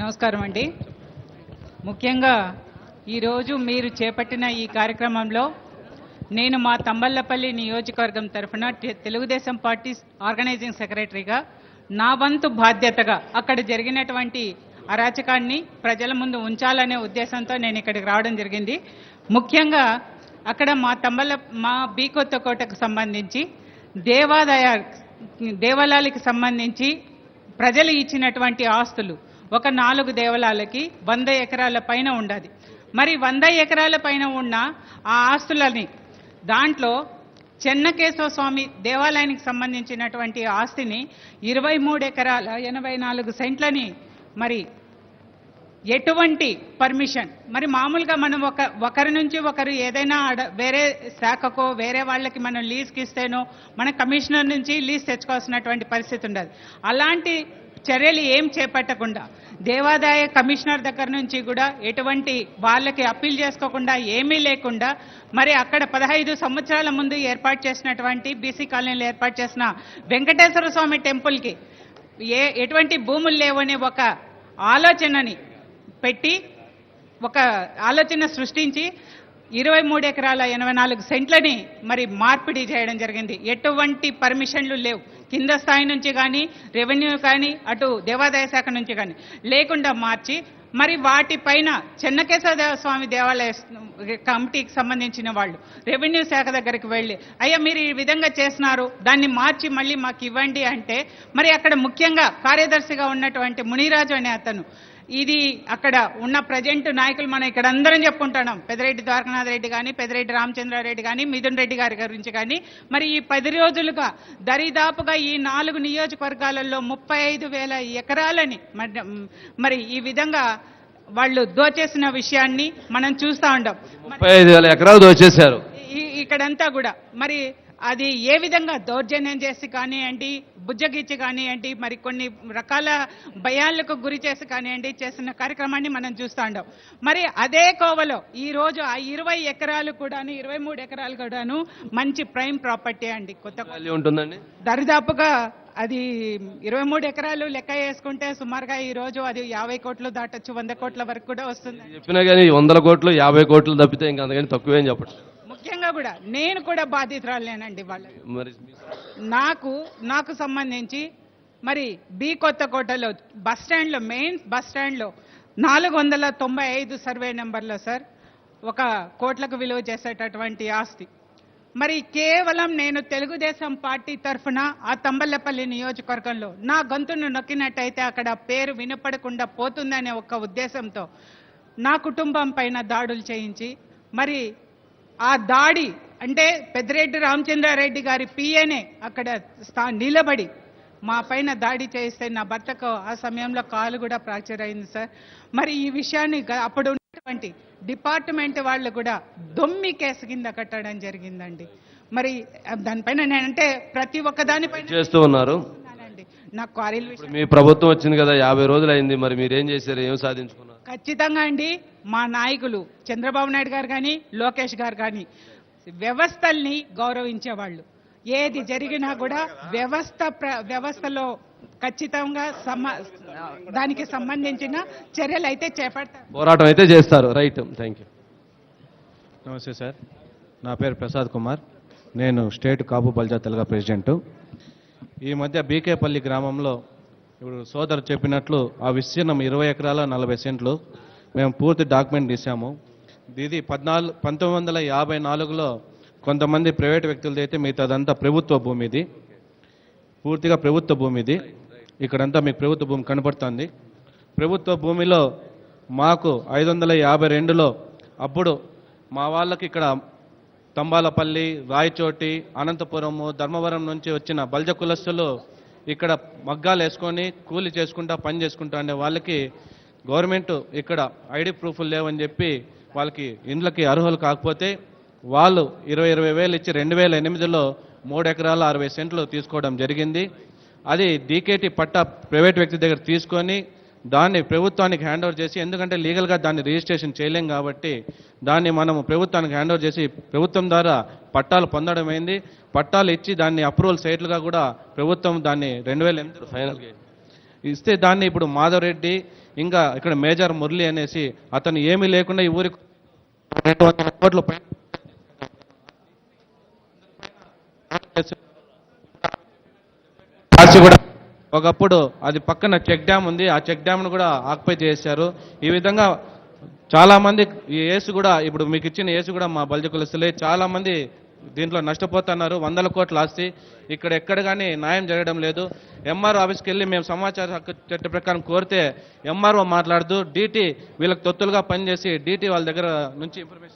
నమస్కారం అండి. ముఖ్యంగా ఈరోజు మీరు చేపట్టిన ఈ కార్యక్రమంలో నేను మా తంబల్లపల్లి నియోజకవర్గం తరఫున తెలుగుదేశం పార్టీ ఆర్గనైజింగ్ సెక్రటరీగా నా వంతు బాధ్యతగా అక్కడ జరిగినటువంటి అరాచకాన్ని ప్రజల ముందు ఉంచాలనే ఉద్దేశంతో నేను ఇక్కడికి రావడం జరిగింది. ముఖ్యంగా అక్కడ మా తంబల్ల మా బీకొత్త కోటకు సంబంధించి దేవాదాయ దేవాలయాలకు సంబంధించి ప్రజలు ఇచ్చినటువంటి ఆస్తులు ఒక నాలుగు దేవాలయాలకి వంద ఎకరాల పైన ఉండదు. మరి వంద ఎకరాల పైన ఉన్న ఆ ఆస్తులని దాంట్లో చెన్నకేశవ స్వామి దేవాలయానికి సంబంధించినటువంటి ఆస్తిని ఇరవై మూడు ఎకరాల ఎనభై నాలుగు సెంట్లని మరి ఎటువంటి పర్మిషన్? మరి మామూలుగా మనం ఒక ఒకరి నుంచి ఒకరు ఏదైనా అడ- వేరే శాఖకో వేరే వాళ్ళకి మనం లీజ్కి ఇస్తేనో మన కమిషనర్ నుంచి లీజ్ తెచ్చుకోవాల్సినటువంటి పరిస్థితి ఉండదు. అలాంటి చర్యలు ఏం చేపట్టకుండా దేవాదాయ కమిషనర్ దగ్గర నుంచి కూడా ఎటువంటి వాళ్ళకి అప్పీల్ చేసుకోకుండా ఏమీ లేకుండా మరి అక్కడ పదహైదు సంవత్సరాల ముందు ఏర్పాటు చేసినటువంటి బీసీ కాలనీలో ఏర్పాటు చేసిన వెంకటేశ్వర స్వామి టెంపుల్కి ఏ ఎటువంటి భూములు లేవనే ఒక ఆలోచనని పెట్టి ఒక ఆలోచన సృష్టించి ఇరవై మూడు ఎకరాల ఎనభై నాలుగు సెంట్లని మరి మార్పిడి చేయడం జరిగింది. ఎటువంటి పర్మిషన్లు లేవు. కింద స్థాయి నుంచి కానీ రెవెన్యూ కానీ అటు దేవాదాయ శాఖ నుంచి కానీ లేకుండా మార్చి మరి వాటిపైన చెన్నకేశవ స్వామి దేవాలయ కమిటీకి సంబంధించిన వాళ్ళు రెవెన్యూ శాఖ దగ్గరికి వెళ్ళి అయ్యా మీరు ఈ విధంగా చేస్తున్నారు దాన్ని మార్చి మళ్ళీ మాకు ఇవ్వండి అంటే మరి అక్కడ ముఖ్యంగా కార్యదర్శిగా ఉన్నటువంటి మునిరాజు అనే అతను ఇది అక్కడ ఉన్న ప్రజెంట్ నాయకులు మనం ఇక్కడ అందరం చెప్పుకుంటున్నాం. పెదిరెడ్డి ద్వారకనాథ్ రెడ్డి కానీ పెదిరెడ్డి రామచంద్రారెడ్డి కానీ మిథున్ రెడ్డి గారి గురించి కానీ మరి ఈ పది రోజులుగా దరిదాపుగా ఈ నాలుగు నియోజకవర్గాలలో ముప్పై ఐదు వేల ఎకరాలని మరి- ఈ విధంగా వాళ్ళు దోచేసిన విషయాన్ని మనం చూస్తా ఉంటాం ముప్పై ఐదు వేల ఎకరాలు దోచేశారు. ఇక్కడంతా కూడా. మరి అది ఏ విధంగా దౌర్జన్యం చేసి కానివ్వండి బుజ్జగిచ్చి కానివ్వండి మరి కొన్ని రకాల భయాలకు గురి చేసి కానివ్వండి చేసిన కార్యక్రమాన్ని మనం చూస్తూ ఉంటాం మరి అదే కోవలో ఈ రోజు ఆ ఇరవై ఎకరాలు కూడాను ఇరవై మూడు ఎకరాలు కూడాను మంచి ప్రైమ్ ప్రాపర్టీ అండి. కొత్త ఉంటుందండి? దరిదాపుగా అది ఇరవై మూడు ఎకరాలు లెక్క వేసుకుంటే సుమారుగా ఈ రోజు అది యాభై కోట్లు దాటొచ్చు వంద కోట్ల వరకు కూడా వస్తుంది. చెప్పినా కానీ వందల కోట్లు యాభై కోట్లు తప్పితే ఇంకా అంతకని తక్కువేం ముఖ్యంగా కూడా నేను కూడా బాధితురాలేనండి వాళ్ళకి మరి నాకు నాకు సంబంధించి మరి బి కొత్తకోటలో బస్ స్టాండ్లో మెయిన్ బస్ స్టాండ్లో నాలుగు వందల తొంభై ఐదు సర్వే నెంబర్లో సార్ ఒక కోట్లకు విలువ చేసేటటువంటి ఆస్తి. మరి కేవలం నేను తెలుగుదేశం పార్టీ తరఫున ఆ తంబల్లపల్లి నియోజకవర్గంలో నా గొంతును నొక్కినట్టయితే అక్కడ పేరు వినపడకుండా పోతుందనే ఒక ఉద్దేశంతో నా కుటుంబం పైన దాడులు చేయించి మరి ఆ దాడి అంటే పెద్దిరెడ్డి రామచంద్రారెడ్డి గారి పిఏనే అక్కడ స్థా నిలబడి మా పైన దాడి చేస్తే నా భర్తకు ఆ సమయంలో కాలు కూడా ఫ్రాక్చర్ అయింది సార్. మరి ఈ విషయాన్ని అప్పుడు ఉన్నటువంటి డిపార్ట్మెంట్ వాళ్ళు కూడా దొమ్మి కేసు కింద కట్టడం జరిగిందండి. మరి దానిపైన నేనంటే ప్రతి ఒక్క దానిపైన చేస్తూ ఉన్నారు. ఉన్నానండి. నా క్వారీల మీ ప్రభుత్వం వచ్చింది కదా యాభై రోజులు అయింది మరి మీరేం చేశారు ఏం సాధించుకున్నారు? ఖచ్చితంగా అండి. మా నాయకులు చంద్రబాబు నాయుడు గారు కానీ లోకేష్ గారు కానీ వ్యవస్థల్ని గౌరవించేవాళ్ళు. ఏది జరిగినా కూడా వ్యవస్థ ప్ర- వ్యవస్థలో ఖచ్చితంగా సమ దానికి సంబంధించిన చర్యలు అయితే చేపడతారు. పోరాటం అయితే చేస్తారు. రైట్. Thank you. నమస్తే సార్. నా పేరు ప్రసాద్ కుమార్. నేను స్టేట్ కాపు బల్జా తెలగా ప్రెసిడెంట్. ఈ మధ్య బీకేపల్లి గ్రామంలో ఇప్పుడు సోదరు చెప్పినట్లు ఆ విస్తీర్ణం ఇరవై ఎకరాల నలభై సెంట్లు మేము పూర్తి డాక్యుమెంట్ తీసాము ఇది పద్నాలుగు పంతొమ్మిది వందల యాభై నాలుగులో కొంతమంది ప్రైవేట్ వ్యక్తులది అయితే మిగతాదంతా ప్రభుత్వ భూమి ఇది పూర్తిగా ప్రభుత్వ భూమి ఇది ఇక్కడంతా మీకు ప్రభుత్వ భూమి కనపడుతుంది. ప్రభుత్వ భూమిలో మాకు ఐదు వందల యాభై రెండులో అప్పుడు మా వాళ్ళకి ఇక్కడ తంబాలపల్లి రాయచోటి అనంతపురము ధర్మవరం నుంచి వచ్చిన బల్జ కులస్తులు ఇక్కడ మగ్గాలు వేసుకొని కూలి చేసుకుంటా పని చేసుకుంటా అనే వాళ్ళకి గవర్నమెంట్ ఇక్కడ ఐడి ప్రూఫ్లు లేవని చెప్పి వాళ్ళకి ఇండ్లకి అర్హులు కాకపోతే వాళ్ళు ఇరవై ఇరవై వేలు ఇచ్చి రెండు వేల ఎనిమిదిలో మూడు ఎకరాల అరవై సెంట్లు తీసుకోవడం జరిగింది. అది డీకేటీ పట్టా ప్రైవేట్ వ్యక్తి దగ్గర తీసుకొని దాన్ని ప్రభుత్వానికి హ్యాండ్ ఓవర్ చేసి ఎందుకంటే లీగల్గా దాన్ని రిజిస్ట్రేషన్ చేయలేం కాబట్టి దాన్ని మనం ప్రభుత్వానికి హ్యాండ్ ఓవర్ చేసి ప్రభుత్వం ద్వారా పట్టాలు పొందడం అయింది పట్టాలు ఇచ్చి దాన్ని అప్రూవల్ సైట్లుగా కూడా ప్రభుత్వం దాన్ని రెండు వేల ఎనిమిది ఫైనల్ ఇస్తే దాన్ని ఇప్పుడు మాధవ్ రెడ్డి ఇంకా ఇక్కడ మేజర్ మురళి అనేసి అతను ఏమీ లేకుండా ఈ ఊరికి రెండు వందల కోట్ల పైన ఆర్చి కూడా ఒకప్పుడు అది పక్కన చెక్ డ్యామ్ ఉంది. ఆ చెక్ డ్యామ్ను కూడా ఆక్యుపై చేశారు. ఈ విధంగా చాలామంది ఈ ఏసు కూడా ఇప్పుడు మీకు ఇచ్చిన ఏసు కూడా మా బల్జ కులస్తులే. చాలామంది దీంట్లో నష్టపోతున్నారు. వందల కోట్ల ఆస్తి. ఇక్కడ ఎక్కడ కానీ న్యాయం జరగడం లేదు. ఎంఆర్ఓ ఆఫీస్కి వెళ్ళి మేము సమాచార హక్కు చట్ట ప్రకారం కోరితే ఎంఆర్ఓ మాట్లాడుతూ డీటీ వీళ్ళకి తొత్తులుగా పనిచేసి డీటీ వాళ్ళ దగ్గర నుంచి ఇన్ఫర్మేషన్